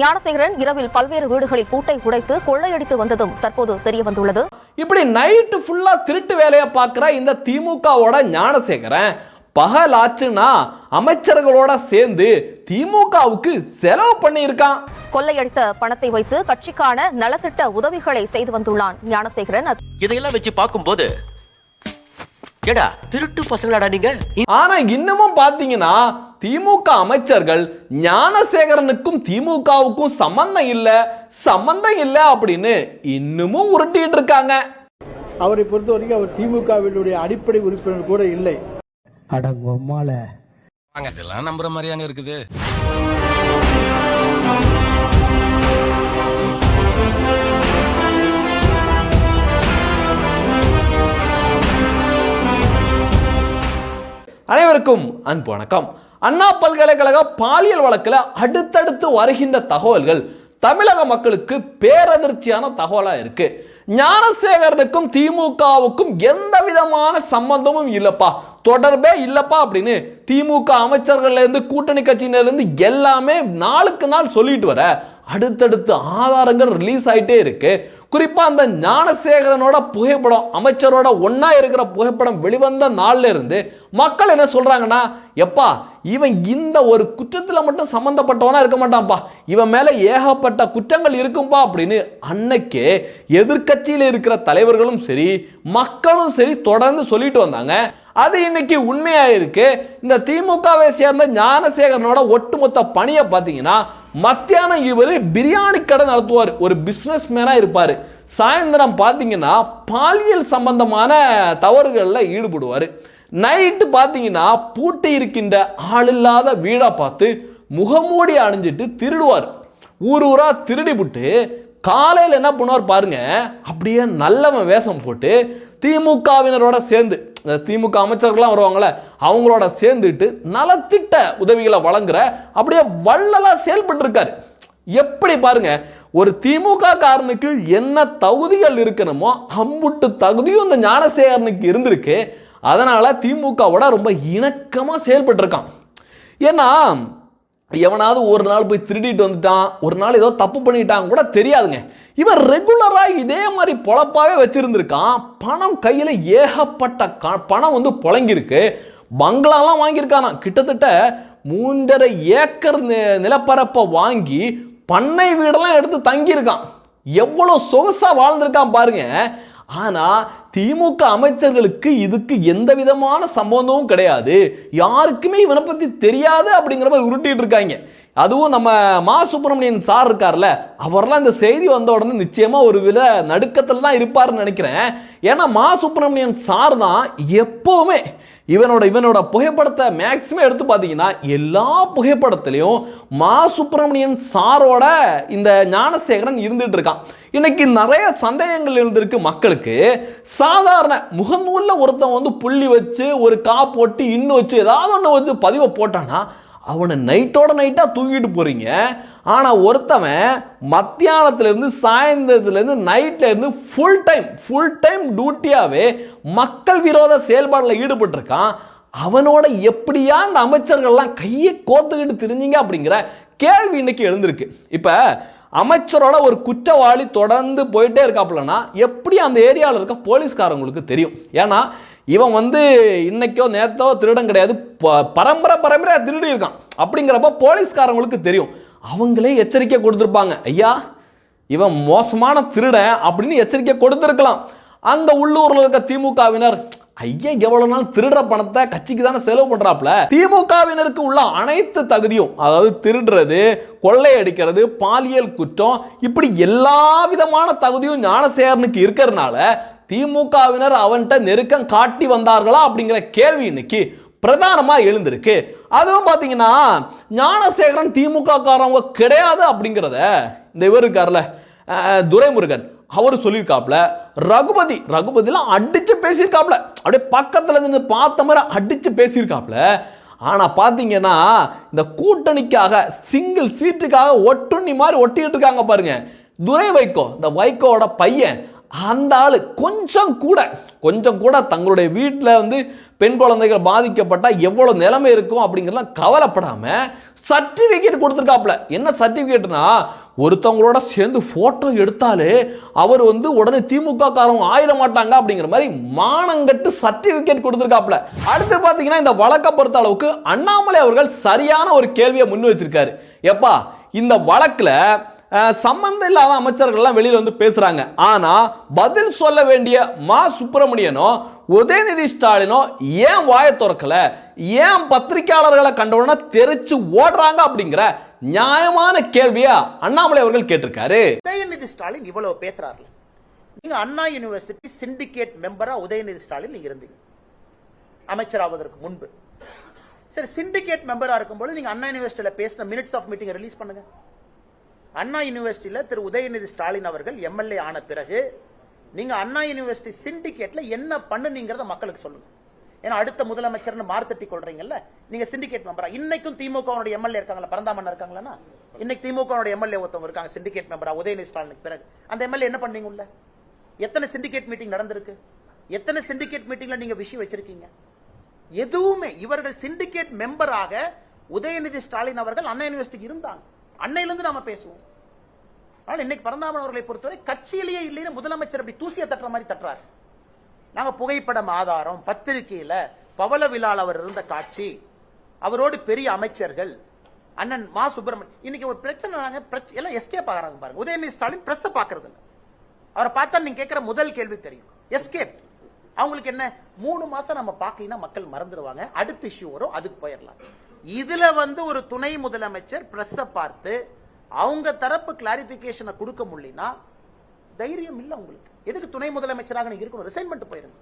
ஞானசேகரன் இரவில் பல்வேறு வீடுகளில் பூட்டை உடைத்து கொள்ளையடித்து வந்ததும் தற்போது தெரியவந்துள்ளது. இப்படி நைட்டு ஃபுல்லா திருட்டு வேலையை பார்க்குற இந்த திமுகவோட ஞானசேகரன் பகல் ஆச்சுன்னா அமைச்சர்களோட சேர்ந்து திமுகவுக்கு செலவு பண்ணியிருக்கான். கொள்ளையடித்த பணத்தை வைத்து கட்சிக்கான நலத்திட்ட உதவிகளை செய்து வந்துள்ளான் ஞானசேகரன். இதையெல்லாம் வச்சு பார்க்கும்போது ஏடா திருட்டு பசங்களாடா நீங்க? ஆனா இன்னமும் பாத்தீங்கன்னா திமுக அமைச்சர்கள் ஞானசேகரனுக்கும் திமுகவுக்கும் சம்பந்தம் இல்ல சம்பந்தம் இல்ல அப்படின்னு இன்னமும் உருட்டிட்டு இருக்காங்க. அவரை பொறுத்த வரைக்கும் அவர் திமுகவினுடைய அடிப்படை உறுப்பினர் கூட இல்லை. அடங்கொம்மால இதெல்லாம் நம்புற மாதிரியாங்க இருக்குது. அனைவருக்கும் அன்பு வணக்கம். அண்ணா பல்கலைக்கழக பாலியல் வழக்கில் அடுத்தடுத்து வருகின்ற தகவல்கள் தமிழக மக்களுக்கு பேரதிர்ச்சியான தகவலாக இருக்கு. ஞானசேகரனுக்கும் திமுகவுக்கும் எந்த விதமான சம்பந்தமும் இல்லப்பா. தொடர்பே இல்லப்பா அப்படின்னு திமுக அமைச்சர்கள்லேருந்து கூட்டணி கட்சியினர்லேருந்து எல்லாமே நாளுக்கு நாள் சொல்லிட்டு வர அடுத்தடுத்து ஆதாரங்கள் ரிலீஸ் ஆகிட்டே இருக்குது குறிப்பாக அந்த ஞானசேகரனோட புகைப்படம் அமைச்சரோட ஒன்றா இருக்கிற புகைப்படம் வெளிவந்த நாள்ல இருந்து மக்கள் என்ன சொல்கிறாங்கன்னா எப்பா இவன் இந்த ஒரு குற்றத்தில் மட்டும் சம்மந்தப்பட்டவனா இருக்க மாட்டான்ப்பா. இவன் மேலே ஏகப்பட்ட குற்றங்கள் இருக்கும்பா அப்படின்னு அன்னைக்கே எதிர்க்கட்சியில் இருக்கிற தலைவர்களும் சரி மக்களும் சரி தொடர்ந்து சொல்லிட்டு வந்தாங்க. அது இன்னைக்கு உண்மையாக இருக்கு. இந்த திமுகவை சேர்ந்த ஞானசேகரனோட ஒட்டுமொத்த பணியை பார்த்தீங்கன்னா மத்தியானம் இவர் பிரியாணி கடை நடத்துவார். ஒரு பிஸ்னஸ் மேனாக இருப்பார். சாயந்தரம் பார்த்தீங்கன்னா பாலியல் சம்பந்தமான தவறுகளில் ஈடுபடுவார். நைட்டு பார்த்தீங்கன்னா பூட்டி இருக்கின்ற ஆளில்லாத வீடாக பார்த்து முகமூடி அணிஞ்சிட்டு திருடுவார். ஊர் ஊராக திருடிபுட்டு காலையில் என்ன பண்ணுவார் பாருங்க அப்படியே நல்லவன் வேஷம் போட்டு திமுகவினரோட சேர்ந்து திமுக அமைச்சர்கள்லாம் வருவாங்களே அவங்களோட சேர்ந்துட்டு நலத்திட்ட உதவிகளை வழங்குற அப்படியே வள்ளலா செயல்பட்டு இருக்காரு எப்படி பாருங்க ஒரு திமுக காரனுக்கு என்ன தகுதிகள் இருக்கணுமோ அம்புட்டு தகுதியும் இந்த ஞானசேகரனுக்கு இருந்திருக்கு. அதனால திமுகவோட ரொம்ப இணக்கமாக செயல்பட்டு இருக்கான் ஏன்னா எவனாவது ஒரு நாள் போய் திருடிட்டு வந்துட்டான் ஒரு நாள் ஏதோ தப்பு பண்ணிட்டான் கூட தெரியாதுங்க. இவன் ரெகுலராக இதே மாதிரி பொழப்பாவே வச்சுருந்துருக்கான். பணம் கையில் ஏகப்பட்ட க- பணம் வந்து புழங்கியிருக்கு. பங்களாலாம் வாங்கியிருக்கான் கிட்டத்தட்ட மூன்றரை ஏக்கர் நிலப்பரப்பை வாங்கி பண்ணை வீடெல்லாம் எடுத்து தங்கியிருக்கான். எவ்வளோ சொகுசாக வாழ்ந்திருக்கான் பாருங்க. ஆனா திமுக அமைச்சர்களுக்கு இதுக்கு எந்த விதமான சம்பந்தமும் கிடையாது. யாருக்குமே இவனை பற்றி தெரியாது அப்படிங்கிற மாதிரி உருட்டிட்டு இருக்காங்க. அதுவும் நம்ம மா சுப்பிரமணியன் சார் இருக்கார்ல அவர்லாம் இந்த செய்தி வந்த உடனே நிச்சயமாக ஒரு வித நடுக்கத்தில் தான் இருப்பாருன்னு நினைக்கிறேன். ஏன்னா மா சுப்பிரமணியன் சார் தான் எப்போவுமே இவனோட இவனோட புகைப்படத்தை மேக்ஸிமம் எடுத்து பார்த்தீங்கன்னா எல்லா புகைப்படத்துலையும் மா சுப்பிரமணியன் சாரோட இந்த ஞானசேகரன் இருந்துட்டு இருக்கான். இன்னைக்கு நிறைய சந்தேகங்கள் இருந்திருக்கு மக்களுக்கு. சாதாரண முகநூலில் ஒருத்தன் வந்து புள்ளி வச்சு ஒரு கா போட்டு இன்னும் வச்சு ஏதாவது ஒன்று வந்து பதிவை போட்டானா அவனை நைட்டோட நைட்டாக தூக்கிட்டு போகிறீங்க ஆனால் ஒருத்தவன் மத்தியானத்துலேருந்து சாயந்தரத்துலேருந்து நைட்லேருந்து ஃபுல் டைம் ஃபுல் டைம் டியூட்டியாகவே மக்கள் விரோத செயல்பாடில் ஈடுபட்டிருக்கான். அவனோட எப்படியா அந்த அமைச்சர்கள்லாம் கையை கோத்துக்கிட்டு திரிஞ்சிங்க அப்படிங்கிற கேள்வி இன்னைக்கு எழுந்திருக்கு. இப்போ அமைச்சரோட ஒரு குற்றவாளி தொடர்ந்து போயிட்டே இருக்காப்புலன்னா எப்படி அந்த ஏரியாவில் இருக்க போலீஸ்காரங்களுக்கு தெரியும்? ஏன்னா இவன் வந்து இன்னைக்கோ நேத்தோ திருடன் கிடையாது. ப- பரம்பரை பரம்பரையாக திருடி இருக்கான். அப்படிங்கிறப்ப போலீஸ்காரங்களுக்கு தெரியும். அவங்களே எச்சரிக்கை கொடுத்துருப்பாங்க. ஐயா இவன் மோசமான திருடன் அப்படின்னு எச்சரிக்கை கொடுத்துருக்கலாம். அந்த உள்ளூரில் இருக்க திமுகவினர் ஐயா எவ்வளவு நாள் திருடுற பணத்தை கட்சிக்கு தானே செலவு பண்றாப்ல? திமுகவினருக்கு உள்ள அனைத்து தகுதியும் அதாவது திருடுறது கொள்ளையடிக்கிறது பாலியல் குற்றம் இப்படி எல்லா விதமான தகுதியும் ஞானசேகரனுக்கு இருக்கிறதுனால திமுகவினர் அவன்கிட்ட நெருக்கம் காட்டி வந்தார்களா அப்படிங்கிற கேள்வி இன்னைக்கு பிரதானமாக எழுந்திருக்கு. அதுவும் பார்த்தீங்கன்னா ஞானசேகரன் திமுக காரவங்க கிடையாது அப்படிங்கிறத இந்த இவர் இருக்கார்ல துரைமுருகன் அவர் சொல்லியிருக்காப்ல ரகுபதி ரகுபதிலாம் அடித்து பேசியிருக்காப்ல அப்படியே பக்கத்தில் இருந்து பார்த்த மாதிரி அடித்து பேசியிருக்காப்ல ஆனால் பார்த்தீங்கன்னா இந்த கூட்டணிக்காக சிங்கிள் சீட்டுக்காக ஒட்டுண்ணி மாதிரி ஒட்டிட்டு இருக்காங்க பாருங்க. துரை வைகோ இந்த வைகோவோட பையன் அந்த ஆள் கொஞ்சம் கூட கொஞ்சம் கூட தங்களுடைய வீட்டில் வந்து பெண் குழந்தைகள் பாதிக்கப்பட்டால் எவ்வளோ நிலைமை இருக்கும் அப்படிங்கிறலாம் கவலைப்படாமல் சர்டிஃபிகேட் கொடுத்துருக்காப்ல என்ன சர்டிஃபிகேட்னா ஒருத்தவங்களோட சேர்ந்து ஃபோட்டோ எடுத்தாலே அவர் வந்து உடனே திமுக காரங்க ஆயிட மாட்டாங்க அப்படிங்கிற மாதிரி மானங்கட்டு சர்டிஃபிகேட் கொடுத்துருக்காப்ல அடுத்து பார்த்தீங்கன்னா இந்த வழக்கை பொறுத்த அளவுக்கு அண்ணாமலை அவர்கள் சரியான ஒரு கேள்வியை முன் வச்சிருக்காரு. எப்பா இந்த வழக்கில் சம்மந்தம் சம்பந்தம் இல்லாத அமைச்சர்கள்லாம் வெளியில் வந்து பேசுகிறாங்க ஆனால் பதில் சொல்ல வேண்டிய மா சுப்பிரமணியனோ உதயநிதி ஸ்டாலினோ ஏன் வாயை திறக்கல? ஏன் பத்திரிகையாளர்களை கண்டவுடனே தெரிச்சு ஓடுறாங்க அப்படிங்கிற நியாயமான கேள்வியா அண்ணாமலை அவர்கள் கேட்டிருக்காரு. உதயநிதி ஸ்டாலின் இவ்வளவு பேசுறாரு நீங்க அண்ணா யூனிவர்சிட்டி சிண்டிகேட் மெம்பரா உதயநிதி ஸ்டாலின் நீங்க இருந்தீங்க. அமைச்சராவதற்கு முன்பு. சரி சிண்டிகேட் மெம்பரா இருக்கும்போது நீங்க அண்ணா யூனிவர்சிட்டியில பேசின மினிட்ஸ் ஆஃப் மீட்டிங் ரிலீஸ் பண்ணுங்க. அண்ணா யூனிவர்சிட்டியில திரு உதயநிதி ஸ்டாலின் அவர்கள் எம்எல்ஏ ஆன பிறகு நீங்க அண்ணா யூனிவர்சிட்டி சிண்டிகேட்ல என்ன பண்ணுனீங்கிறத மக்களுக்கு சொல்லுங்க ஏன்னா அடுத்த முதலமைச்சர்னு மார்த்தட்டி கொள்றீங்கல்ல நீங்க சிண்டிகேட் மெம்பரா இன்னைக்கும் திமுக எம்எல்ஏ இருக்காங்களா பரந்தாமன் இருக்காங்களா இன்னைக்கு திமுக எம்எல்ஏ ஒருத்தவங்க இருக்காங்க சிண்டிகேட் மெம்பரா உதயநிதி ஸ்டாலினுக்கு பிறகு. அந்த எம்எல்ஏ என்ன பண்ணீங்க உள்ள எத்தனை சிண்டிகேட் மீட்டிங் நடந்திருக்கு? எத்தனை சிண்டிகேட் மீட்டிங்ல நீங்க விஷயம் வச்சிருக்கீங்க? எதுவுமே. இவர்கள் சிண்டிகேட் மெம்பராக உதயநிதி ஸ்டாலின் அவர்கள் அண்ணா யூனிவர்சிட்டிக்கு இருந்தாங்க. அன்னையிலிருந்து நாம பேசுவோம். ஆனால் இன்னைக்கு பரந்தாமன் அவர்களை பொறுத்தவரை கட்சியிலேயே இல்லைன்னு முதலமைச்சர் அப்படி தூசிய தட்டுற மாதிரி தட்டுறாரு. நாங்க புகைப்படம் ஆதாரம் பத்திரிகையில பவள விழால் அவர் இருந்த காட்சி அவரோடு பெரிய அமைச்சர்கள் அண்ணன் மா சுப்பிரமணியன் இன்னைக்கு ஒரு பிரச்சனை நாங்க பிரச்ச- எல்லாம் எஸ்கேப் ஆகிறாங்க பாருங்க. உதயநிதி ஸ்டாலின் பிரஸ் பாக்குறது இல்லை. அவரை பார்த்தா நீங்க கேட்கிற முதல் கேள்வி தெரியும். எஸ்கேப் அவங்களுக்கு என்ன? மூணு மாசம் நம்ம பார்க்கலைன்னா மக்கள் மறந்துடுவாங்க அடுத்த இஷ்யூ வரும் அதுக்கு போயிடலாம். இதுல வந்து ஒரு துணை முதலமைச்சர் பிரஸ் பார்த்து அவங்க தரப்பு கிளாரிபிகேஷனை கொடுக்க முடியலனா தைரியம் இல்ல உங்களுக்கு. எதுக்கு துணை முதலமைச்சராக நீங்க இருக்கணும்? ரிசைன் பண்ணிட்டு போயிருங்க.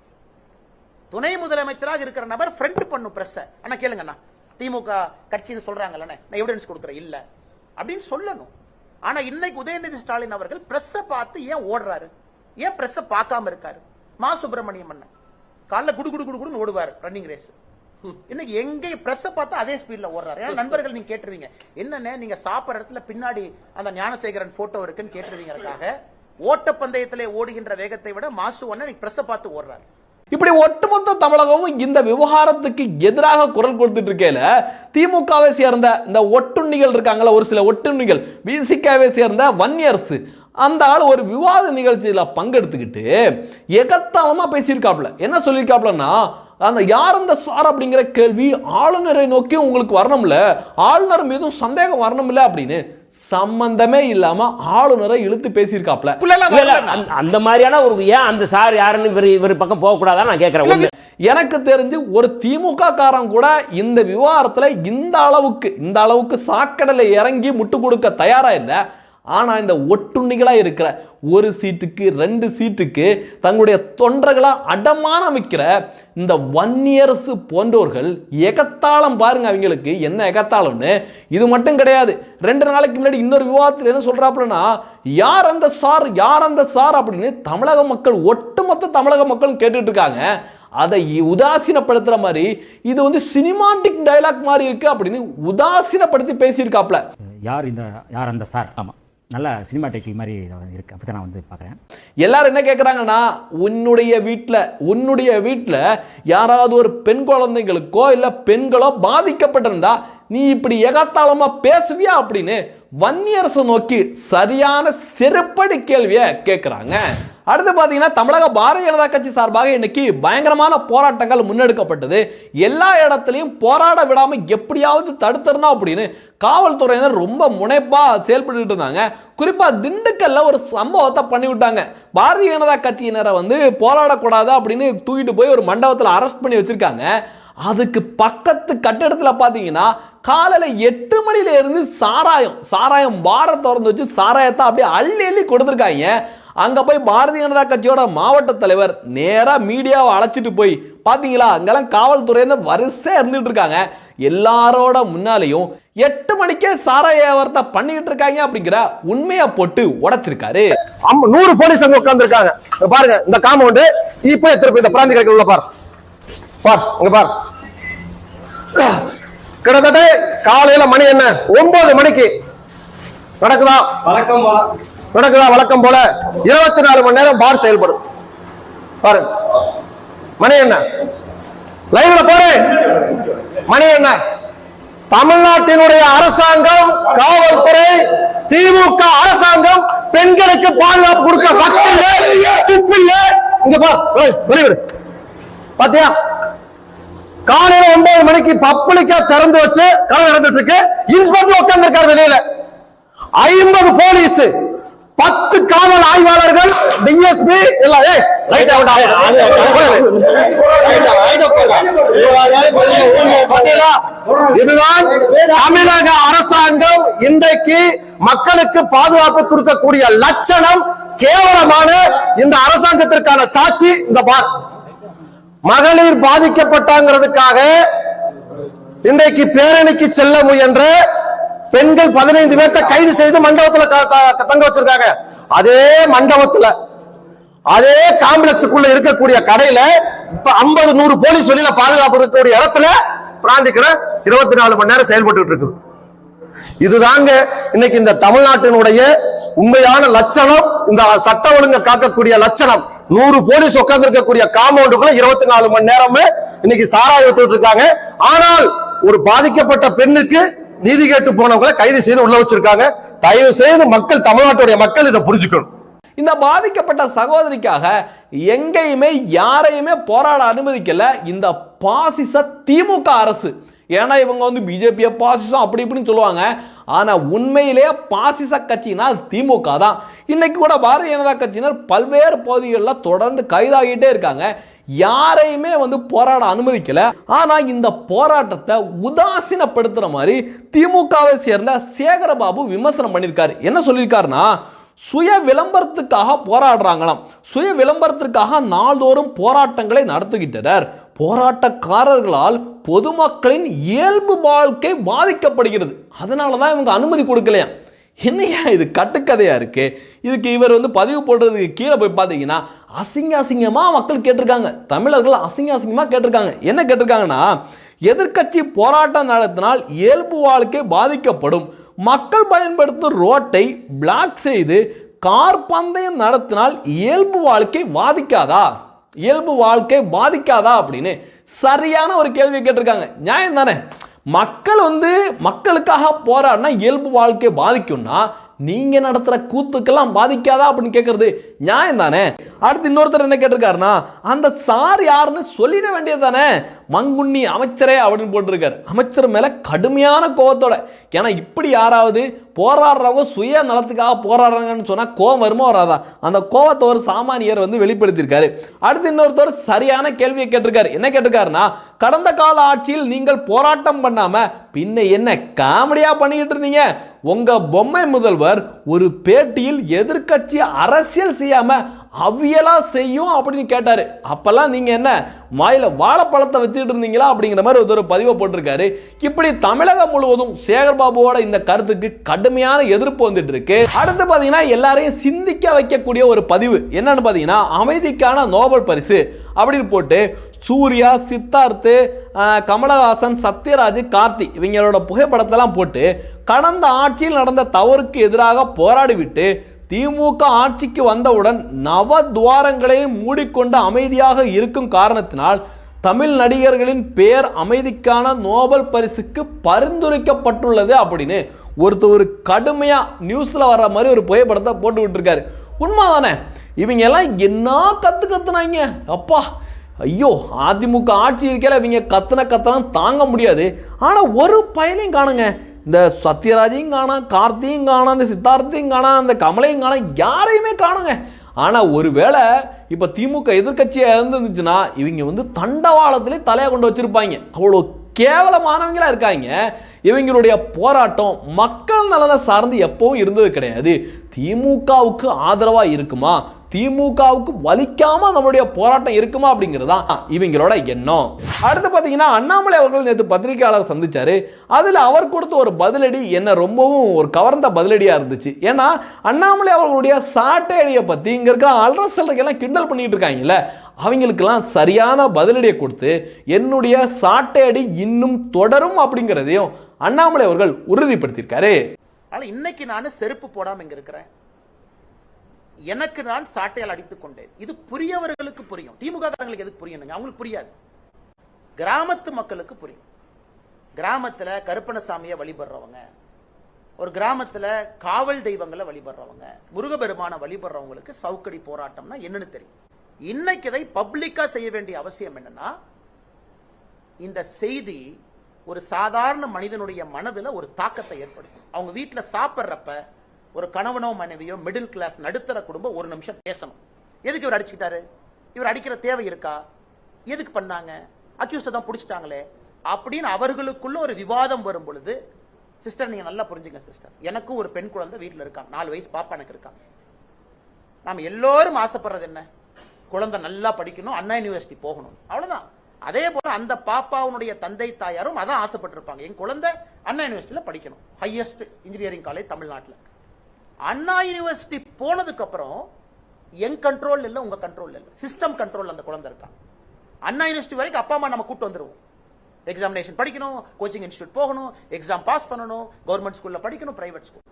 துணை முதலமைச்சராக இருக்கிற நபர் ஃப்ரெண்ட் பண்ணும் பிரஸ் ஆனா கேளுங்கண்ணா. திமுக கட்சின்னு சொல்றாங்கல்ல நான் எவிடன்ஸ் கொடுக்குறேன். இல்ல. அப்படின்னு சொல்லணும். ஆனா இன்னைக்கு உதயநிதி ஸ்டாலின் அவர்கள் பிரஸ் பார்த்து ஏன் ஓடுறாரு? ஏன் பிரஸ் பார்க்காம இருக்காரு? மா சுப்பிரமணியம் அண்ணன் காலைல குடு குடு குடு குடுன்னு ஓடுவார் ரன்னிங் ரேஸ் இன்னைக்கு எங்க பிரஸ் பார்த்தா அதே ஸ்பீட்ல ஓடுறாரு. ஏன்னா நண்பர்கள் நீங்க கேட்டுருவீங்க. என்னண்ணே நீங்க சாப்பிடுற இடத்துல பின்னாடி அந்த ஞானசேகரன் போட்டோ இருக்குன்னு கேட்டுருவீங்கறதுக்காக ஓட்டப்பந்தயத்திலே ஓடுகின்ற வேகத்தை விட மாசு ஒன்னு பிரஸ் பார்த்து ஓடுறாரு. இப்படி ஒட்டுமொத்த தமிழகமும் இந்த விவகாரத்துக்கு எதிராக குரல் கொடுத்துட்டு இருக்கையில திமுகவை சேர்ந்த இந்த ஒட்டுண்ணிகள் இருக்காங்களா ஒரு சில ஒட்டுண்ணிகள். பிசிகாவை சேர்ந்த வன்னியரசு. அந்த ஆள் ஒரு விவாத நிகழ்ச்சியில பங்கெடுத்துக்கிட்டு எகத்தாளமா பேசியிருக்காப்ல என்ன சொல்லியிருக்காப்லன்னா அந்த யார் அந்த சார் அப்படிங்கிற கேள்வி ஆளுநரை நோக்கி உங்களுக்கு வரணும்ல? ஆளுநர் மீதும் சந்தேகம் வரணும்ல அப்படின்னு சம்பந்தமே இல்லாம ஆளுநரை இழுத்து பேசியிருக்காப்ல. அந்த- மாதிரியான ஒரு ஏன் அந்த சார் யாருன்னு இவர் இவர் பக்கம் போக கூடாதான் நான் கேட்கறேன். எனக்கு தெரிஞ்சு ஒரு திமுக காரன் கூட இந்த விவகாரத்துல இந்த அளவுக்கு இந்த அளவுக்கு சாக்கடையில இறங்கி முட்டு கொடுக்க தயாரா இல்லை. ஆனால் இந்த ஒட்டுண்ணிகளாக இருக்கிற ஒரு சீட்டுக்கு ரெண்டு சீட்டுக்கு தங்களுடைய தொண்டர்களாக அடமானம் அமைக்கிற இந்த வன்னியரசு போன்றோர்கள் எகத்தாளம் பாருங்க அவங்களுக்கு. என்ன எகத்தாளம்னு? இது மட்டும் கிடையாது. ரெண்டு நாளைக்கு முன்னாடி இன்னொரு விவாதத்தில் என்ன சொல்றாப்புலன்னா யார் அந்த சார் யார் அந்த சார்? அப்படின்னு தமிழக மக்கள் ஒட்டுமொத்த தமிழக மக்களும் கேட்டுட்டு இருக்காங்க அதை உதாசீனப்படுத்துகிற உதாசீனப்படுத்துற மாதிரி இது வந்து சினிமாட்டிக் டயலாக் மாதிரி இருக்கு அப்படின்னு உதாசீனப்படுத்தி பேசியிருக்காப்ல யார் இந்த யார் அந்த சார்? ஆமாம் நல்ல சினிமா டைட்டில் மாதிரி இருக்கு. அப்படி நான் வந்து பார்க்குறேன். எல்லாரும் என்ன கேட்குறாங்கன்னா உன்னுடைய வீட்டில் உன்னுடைய வீட்டில் யாராவது ஒரு பெண் குழந்தைகளுக்கோ இல்லை பெண்களோ பாதிக்கப்பட்டிருந்தா நீ இப்படி எகத்தாளமாக பேசுவியா அப்படின்னு வன்னியரசு நோக்கி சரியான செருப்படி கேள்வியை கேட்குறாங்க அடுத்து பார்த்தீங்கன்னா தமிழக பாரதிய ஜனதா கட்சி சார்பாக இன்னைக்கு பயங்கரமான போராட்டங்கள் முன்னெடுக்கப்பட்டது. எல்லா இடத்துலையும் போராட விடாமல் எப்படியாவது தடுத்துடணும் அப்படின்னு காவல்துறையினர் ரொம்ப முனைப்பாக செயல்பட்டு இருந்தாங்க. குறிப்பாக திண்டுக்கல்ல ஒரு சம்பவத்தை பண்ணிவிட்டாங்க. பாரதிய ஜனதா கட்சியினரை வந்து போராடக்கூடாது அப்படின்னு தூக்கிட்டு போய் ஒரு மண்டபத்தில் அரெஸ்ட் பண்ணி வச்சிருக்காங்க. அதுக்கு பக்கத்து கட்டிடத்தில் பார்த்தீங்கன்னா காலையில் எட்டு மணிலேருந்து சாராயம் சாராயம் வார திறந்து வச்சு சாராயத்தை அப்படியே அள்ளி அள்ளி கொடுத்துருக்காங்க. அங்கே போய் பாரதிய ஜனதா கட்சியோட மாவட்ட தலைவர் நேராக மீடியாவை அழைச்சிட்டு போய் பார்த்தீங்களா அங்கெல்லாம் காவல்துறையினர் வரிசையாக இருந்துட்டு இருக்காங்க. எல்லாரோட முன்னாலேயும் எட்டு மணிக்கே சாராய வியாபாரத்தை பண்ணிக்கிட்டு இருக்காங்க அப்படிங்கிற உண்மையை போட்டு உடைச்சிருக்காரு. நூறு போலீஸ் அங்க உட்கார்ந்து இருக்காங்க பாருங்க இந்த காம்பவுண்டு இப்ப திருப்பி இந்த பிராந்தி கடைக்குள்ள உள்ள பார். பார் அங்க பார். கிட்டத்தட்ட காலையில மணி என்ன? ஒன்பது மணிக்கு. நடக்குதா? நடக்குதா? வழக்கம் போல இருபத்தி நாலு மணி நேரம் பார் செயல்படும். பாருங்க. மணி என்ன? லைவ்ல போறேன் மணி என்ன? தமிழ்நாட்டினுடைய அரசாங்கம் காவல்துறை திமுக அரசாங்கம் பெண்களுக்கு பாதுகாப்பு கொடுக்க வக்கில்ல துப்பில்ல இங்க பாரு. பாத்தியா? காலையில ஒன்பது மணிக்கு பப்ளிக்கா திறந்து வச்சு கதை நடந்துட்டு இருக்கு. இன்ஸ்பெக்டர் உட்கார்ந்து இருக்காரு வெளியில. ஐம்பது போலீஸ். பத்து காவல் ஆய்வாளர்கள் டிஎஸ்பி எல்லாம் ஏய், ரைட் அவுட்? இதுதான் தமிழக அரசாங்கம் இன்றைக்கு மக்களுக்கு பாதுகாப்பு கொடுக்கக்கூடிய லட்சணம் கேவலமான இந்த அரசாங்கத்திற்கான சாட்சி. இந்த பார். மகளிர் பாதிக்கப்பட்டாங்கிறதுக்காக இன்றைக்கு பேரணிக்கு செல்ல முயன்ற பெண்கள் பதினைந்து பேர்த்த கைது செய்து மண்டபத்துல க- தங்க வச்சிருக்காங்க. அதே மண்டபத்துல அதே காம்ப்ளெக்ஸுக்குள்ள இருக்கக்கூடிய கடையில இப்ப 50 நூறு போலீஸ் வெளியில பாதுகாப்பு இருக்கக்கூடிய இடத்துல பிராந்திக்கிற இருபத்தி நாலு மணி நேரம் செயல்பட்டு இருக்குது. இதுதாங்க இன்னைக்கு இந்த தமிழ்நாட்டினுடைய உண்மையான லட்சணம் இந்த சட்ட ஒழுங்கை காக்கக்கூடிய லட்சணம். நூறு போலீஸ் உட்கார்ந்து இருக்கக்கூடிய காம்பவுண்டுக்குள்ள இருபத்தி நாலு மணி நேரமே இன்னைக்கு சாராய வித்துட்டு இருக்காங்க. ஆனால் ஒரு பாதிக்கப்பட்ட பெண்ணுக்கு நீதி கேட்டு போனவங்களை கைது செய்து உள்ள வச்சிருக்காங்க. தயவு செய்து மக்கள் தமிழ்நாட்டுடைய மக்கள் இதை புரிஞ்சுக்கணும். இந்த பாதிக்கப்பட்ட சகோதரிக்காக எங்கேயுமே யாரையுமே போராட அனுமதிக்கல. இந்த பாசிச திமுக அரசு. ஏன்னா இவங்க வந்து பிஜேபியை பாசிசம் அப்படி இப்படின்னு சொல்லுவாங்க. ஆனால் உண்மையிலேயே பாசிச கட்சினா திமுக தான். இன்னைக்கு கூட பாரதிய ஜனதா கட்சியினர் பல்வேறு பகுதிகளில் தொடர்ந்து கைதாகிட்டே இருக்காங்க. யாரையுமே வந்து போராட அனுமதிக்கல. ஆனா இந்த போராட்டத்தை உதாசீனப்படுத்துற மாதிரி திமுகவை சேர்ந்த சேகரபாபு விமர்சனம் பண்ணியிருக்காரு. என்ன சொல்லியிருக்காருன்னா சுய விளம்பரத்துக்காக போராடுறாங்களாம். சுய விளம்பரத்திற்காக நாள்தோறும் போராட்டங்களை நடத்துகின்றனர். போராட்டக்காரர்களால் பொதுமக்களின் இயல்பு வாழ்க்கை பாதிக்கப்படுகிறது. அதனால தான் இவங்க அனுமதி கொடுக்கலையா? என்னையா இது கட்டுக்கதையாக இருக்குது இதுக்கு இவர் வந்து பதிவு போடுறதுக்கு கீழே போய் பார்த்தீங்கன்னா அசிங்க அசிங்கமாக மக்கள் கேட்டிருக்காங்க. தமிழர்கள் அசிங்க அசிங்கமாக கேட்டிருக்காங்க. என்ன கேட்டிருக்காங்கன்னா எதிர்க்கட்சி போராட்டம் நடத்தினால் இயல்பு வாழ்க்கை பாதிக்கப்படும். மக்கள் பயன்படுத்தும் ரோட்டை பிளாக் செய்து கார் பந்தயம் நடத்தினால் இயல்பு வாழ்க்கை பாதிக்காதா? இயல்பு வாழ்க்கை பாதிக்காதா அப்படின்னு சரியான ஒரு கேள்வி கேட்டிருக்காங்க. நியாயம் தானே? மக்கள் வந்து மக்களுக்காக போராடினா இயல்பு வாழ்க்கை பாதிக்கும்னா நீங்கள் நடத்துகிற கூத்துக்கெல்லாம் பாதிக்காதா அப்படின்னு கேட்குறது நியாயம் தானே அடுத்து இன்னொருத்தர் என்ன கேட்டிருக்காருன்னா அந்த சார் யாருன்னு சொல்லிட வேண்டியது தானே மங்குண்ணி அமைச்சரே அப்படின்னு போட்டிருக்காரு. அமைச்சர் மேலே கடுமையான கோவத்தோட. ஏன்னா இப்படி யாராவது போராடுறவங்க சுய நலத்துக்காக போராடுறாங்கன்னு சொன்னால் கோவம் வருமா வராதா? அந்த கோவத்தை ஒரு சாமானியர் வந்து வெளிப்படுத்தியிருக்காரு. அடுத்து இன்னொருத்தர் சரியான கேள்வியை கேட்டிருக்காரு. என்ன கேட்டிருக்காருன்னா கடந்த கால ஆட்சியில் நீங்கள் போராட்டம் பண்ணாமல் பின்ன என்ன காமெடியாக பண்ணிக்கிட்டு இருந்தீங்க? உங்க பொம்மை முதல்வர் ஒரு பேட்டியில் எதிர்கட்சி அரசியல் செய்யாம அவியலா செய்யும் அப்படின்னு கேட்டார். அப்போல்லாம் நீங்கள் என்ன வாயில் வாழைப்பழத்தை வச்சுட்டு இருந்தீங்களா அப்படிங்கிற மாதிரி ஒரு பதிவை போட்டிருக்காரு. இப்படி தமிழகம் முழுவதும் சேகர்பாபுவோட இந்த கருத்துக்கு கடுமையான எதிர்ப்பு வந்துட்டு இருக்கு. அடுத்து பார்த்தீங்கன்னா எல்லாரையும் சிந்திக்க வைக்கக்கூடிய ஒரு பதிவு. என்னன்னு பார்த்தீங்கன்னா அமைதிக்கான நோபல் பரிசு அப்படின்னு போட்டு சூர்யா சித்தார்த்து கமலஹாசன் சத்யராஜ் கார்த்தி இவங்களோட புகைப்படத்தெல்லாம் போட்டு கடந்த ஆட்சியில் நடந்த தவறுக்கு எதிராக போராடிவிட்டு திமுக ஆட்சிக்கு வந்தவுடன் நவ துவாரங்களையும் மூடிக்கொண்டு அமைதியாக இருக்கும் காரணத்தினால் தமிழ் நடிகர்களின் பெயர் அமைதிக்கான நோபல் பரிசுக்கு பரிந்துரைக்கப்பட்டுள்ளது அப்படின்னு ஒருத்தர் ஒரு கடுமையா நியூஸ்ல வர்ற மாதிரி ஒரு புகைப்படத்தை போட்டு விட்டுருக்காரு. உண்மைதானே? இவங்க எல்லாம் என்ன கத்து கத்துனாங்க? அப்பா ஐயோ அதிமுக ஆட்சி இருக்கையில இவங்க கத்துன கத்தலாம் தாங்க முடியாது. ஆனா ஒரு பயனையும் காணுங்க. இந்த சத்யராஜையும் காணோம் கார்த்தியும் காணோம் இந்த சித்தார்த்தையும் காணோம் அந்த கமலையும் காணாம் யாரையுமே காணுங்க. ஆனால் ஒருவேளை இப்போ திமுக எதிர்கட்சியாக இருந்துச்சுன்னா இவங்க வந்து தண்டவாளத்திலே தலையை கொண்டு வச்சுருப்பாங்க. அவ்வளோ கேவலமானவங்களாக இருக்காங்க. இவங்களுடைய போராட்டம் மக்கள் நலனை சார்ந்து எப்பவும் இருந்தது கிடையாது. திமுகவுக்கு ஆதரவாக இருக்குமா? திமுகவுக்கு வலிக்காம நம்மளுடைய போராட்டம் இருக்குமா அப்படிங்கிறது தான் இவங்களோட எண்ணம். அடுத்து பார்த்தீங்கன்னா அண்ணாமலை அவர்கள் நேற்று பத்திரிகையாளர் சந்திச்சாரு. அதில் அவர் கொடுத்த ஒரு பதிலடி என்ன ரொம்பவும் ஒரு கவர்ந்த பதிலடியாக இருந்துச்சு. ஏன்னா அண்ணாமலை அவர்களுடைய சாட்டை அடியை பற்றி இங்கே இருக்கிற அல்ரசல்லைக்கெல்லாம் கிண்டல் பண்ணிட்டு இருக்காங்கல்ல. அவங்களுக்கெல்லாம் சரியான பதிலடியை கொடுத்து என்னுடைய சாட்டை அடி இன்னும் தொடரும் அப்படிங்கிறதையும் அண்ணாமலை அவர்கள் உறுதிப்படுத்தியிருக்காரு. ஆனால் இன்னைக்கு நான் செருப்பு போடாமல் இங்கே இருக்கிறேன். எனக்கு நான் சாட்டையால் அடித்துக் கொண்டேன். இது புரியவர்களுக்கு புரியும். திமுக காரங்களுக்கு எதுக்கு புரியணுங்க அவங்களுக்கு புரியாது. கிராமத்து மக்களுக்கு புரியும். கிராமத்துல கருப்பணசாமியை வழிபடுறவங்க ஒரு கிராமத்துல காவல் தெய்வங்களை வழிபடுறவங்க முருகபெருமான வழிபடுறவங்களுக்கு சவுக்கடி போராட்டம்னா என்னன்னு தெரியும். இன்னைக்கு இதை பப்ளிக்கா செய்ய வேண்டிய அவசியம் என்னன்னா இந்த செய்தி ஒரு சாதாரண மனிதனுடைய மனதுல ஒரு தாக்கத்தை ஏற்படுத்தும். அவங்க வீட்டுல சாப்பிடுறப்ப ஒரு கணவனோ மனைவியோ மிடில் கிளாஸ் நடுத்தர குடும்பம் ஒரு நிமிஷம் பேசணும். எதுக்கு இவர் அடிச்சுட்டாரு இவர் அடிக்கிற தேவை இருக்கா? எதுக்கு பண்ணாங்க? அக்யூஸ்ட தான் பிடிச்சிட்டாங்களே. அப்படின்னு அவர்களுக்குள்ள ஒரு விவாதம் வரும் பொழுது சிஸ்டர் நீங்க நல்லா புரிஞ்சுங்க சிஸ்டர் எனக்கும் ஒரு பெண் குழந்தை வீட்டில் இருக்கான். நாலு வயசு பாப்பா எனக்கு இருக்கான். நாம எல்லோரும் ஆசைப்படுறது என்ன? குழந்தை நல்லா படிக்கணும் அண்ணா யூனிவர்சிட்டி போகணும். அவ்வளவுதான். அதே போல அந்த பாப்பாவுடைய தந்தை தாயாரும் அதான் ஆசைப்பட்டிருப்பாங்க. என் குழந்தை அண்ணா யூனிவர்சிட்டியில படிக்கணும். ஹையஸ்ட் இன்ஜினியரிங் காலேஜ் தமிழ்நாட்டில். அண்ணா யூனிவர்சிட்டி போனதுக்கு அப்புறம் என் கண்ட்ரோல் இல்லை உங்க கண்ட்ரோல் இல்லை. சிஸ்டம் கண்ட்ரோல் அந்த குழந்தை இருக்கான் அண்ணா யூனிவர்சிட்டி வரைக்கும் அப்பா அம்மா நம்ம கூட்டு வந்துருவோம். எக்ஸாமினேஷன் படிக்கணும் கோச்சிங் இன்ஸ்டியூட் போகணும் எக்ஸாம் பாஸ் பண்ணணும் கவர்மெண்ட் ஸ்கூல்ல படிக்கணும் பிரைவேட் ஸ்கூல்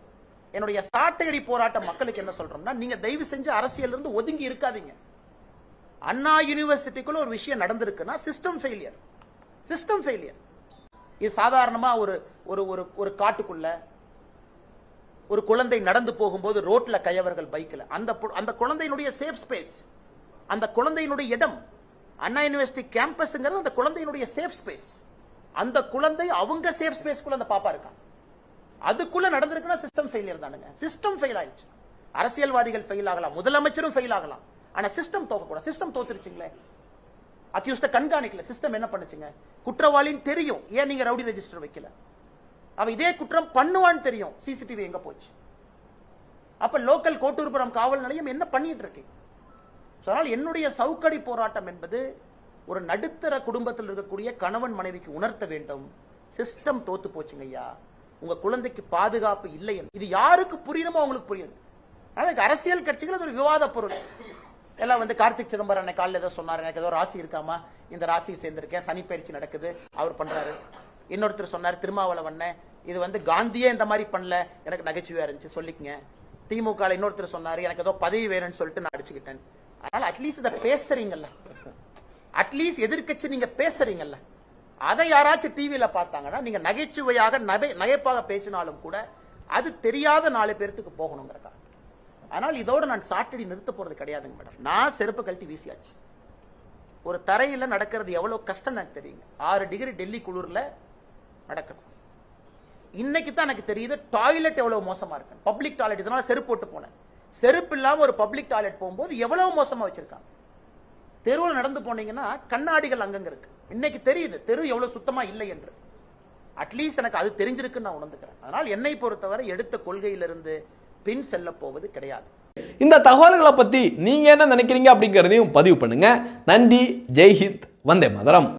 என்னுடைய சாட்டையடி போராட்டம் மக்களுக்கு என்ன சொல்றோம்னா நீங்க தயவு செஞ்சு அரசியல் இருந்து ஒதுங்கி இருக்காதீங்க. அண்ணா யூனிவர்சிட்டிக்குள்ள ஒரு விஷயம் நடந்திருக்குன்னா சிஸ்டம் ஃபெயிலியர் சிஸ்டம் ஃபெயிலியர் இது சாதாரணமா ஒரு ஒரு ஒரு ஒரு காட்டுக்குள்ள ஒரு குழந்தை நடந்து போகும்போது ரோட்ல கையவர்கள் பைக்ல அந்த அந்த குழந்தையினுடைய சேஃப் ஸ்பேஸ் அந்த குழந்தையினுடைய இடம் அண்ணா யூனிவர்சிட்டி கேம்பஸ்ங்கிறது அந்த குழந்தையினுடைய சேஃப் ஸ்பேஸ் அந்த குழந்தை அவங்க சேஃப் ஸ்பேஸ்க்குள்ள அந்த பாப்பா இருக்கான் அதுக்குள்ள நடந்திருக்குன்னா சிஸ்டம் ஃபெயிலியர் தானுங்க. சிஸ்டம் ஃபெயில் ஆயிடுச்சு. அரசியல்வாதிகள் ஃபெயில் ஆகலாம். முதலமைச்சரும் ஃபெயில் ஆகலாம். ஆனா சிஸ்டம் தோக்கக்கூடாது. சிஸ்டம் தோத்துருச்சுங்களே. அக்யூஸ்ட கண்காணிக்கல. சிஸ்டம் என்ன பண்ணுச்சுங்க? குற்றவாளின்னு தெரியும். ஏன் நீங்க ரவுடி ரெஜிஸ்டர் வைக்கல? அவன் இதே குற்றம் பண்ணுவான்னு தெரியும். சிசிடிவி எங்க போச்சு? அப்ப லோக்கல் கோட்டூர்புரம் காவல் நிலையம் என்ன பண்ணிட்டு இருக்கு அதனால் என்னுடைய சவுக்கடி போராட்டம் என்பது ஒரு நடுத்தர குடும்பத்தில் இருக்கக்கூடிய கணவன் மனைவிக்கு உணர்த்த வேண்டும். சிஸ்டம் தோத்து போச்சுங்க ஐயா. உங்க குழந்தைக்கு பாதுகாப்பு இல்லை இது யாருக்கு புரியணுமோ அவங்களுக்கு புரியணும் அதுக்கு எனக்கு அரசியல் கட்சிகள் அது ஒரு விவாத பொருள். எல்லாம் வந்து கார்த்திக் சிதம்பரம் அன்னைக்கு காலையில் ஏதோ சொன்னார். எனக்கு ஏதோ ராசி இருக்காமா? இந்த ராசியை சேர்ந்திருக்கேன். சனி பயிற்சி நடக்குது. அவர் பண்றாரு. இன்னொருத்தர் சொன்னார் திருமாவளவன் இது வந்து காந்தியே இந்த மாதிரி பண்ணல. எனக்கு நகைச்சுவையாக இருந்துச்சு சொல்லிக்கங்க. திமுக இன்னொருத்தர் சொன்னார் எனக்கு ஏதோ பதவி வேணும்னு சொல்லிட்டு நான் அடிச்சுக்கிட்டேன். அதனால அட்லீஸ்ட் இதை பேசுறீங்கல்ல. அட்லீஸ்ட் எதிர்க்கட்சி நீங்க பேசுறீங்கல்ல. அதை யாராச்சும் டிவியில பார்த்தாங்கன்னா நீங்க நகைச்சுவையாக நகை நகைப்பாக பேசினாலும் கூட அது தெரியாத நாலு பேர்த்துக்கு போகணுங்கிறதா அதனால் இதோட நான் சாட்டடி நிறுத்த போறது கிடையாதுங்க மேடம். நான் செருப்பு கழட்டி வீசியாச்சு. ஒரு தரையில் நடக்கிறது எவ்வளோ கஷ்டம் எனக்கு தெரியுங்க ஆறு டிகிரி டெல்லி குளிரில் நடக்கணும். இன்னைக்கு தான் எனக்கு தெரியுது டாய்லெட் எவ்வளவு மோசமா இருக்கு. பப்ளிக் டாய்லெட் இதனால செருப்பு போட்டு போனேன். செருப்பு இல்லாம ஒரு பப்ளிக் டாய்லெட் போகும்போது எவ்வளவு மோசமா வச்சிருக்காங்க. தெருவில் நடந்து போனீங்கன்னா கண்ணாடிகள் அங்கங்க இருக்கு. இன்னைக்கு தெரியுது தெரு எவ்வளவு சுத்தமா இல்லை என்று. அட்லீஸ்ட் எனக்கு அது தெரிஞ்சிருக்குன்னு நான் உணர்ந்துக்கிறேன். அதனால் என்னை பொறுத்தவரை எடுத்த கொள்கையிலிருந்து பின் செல்ல போவது கிடையாது. இந்த தகவல்களை பத்தி நீங்க என்ன நினைக்கிறீங்க அப்படிங்கிறதையும் பதிவு பண்ணுங்க. நன்றி ஜெய்ஹிந்த் வந்தே மதரம்.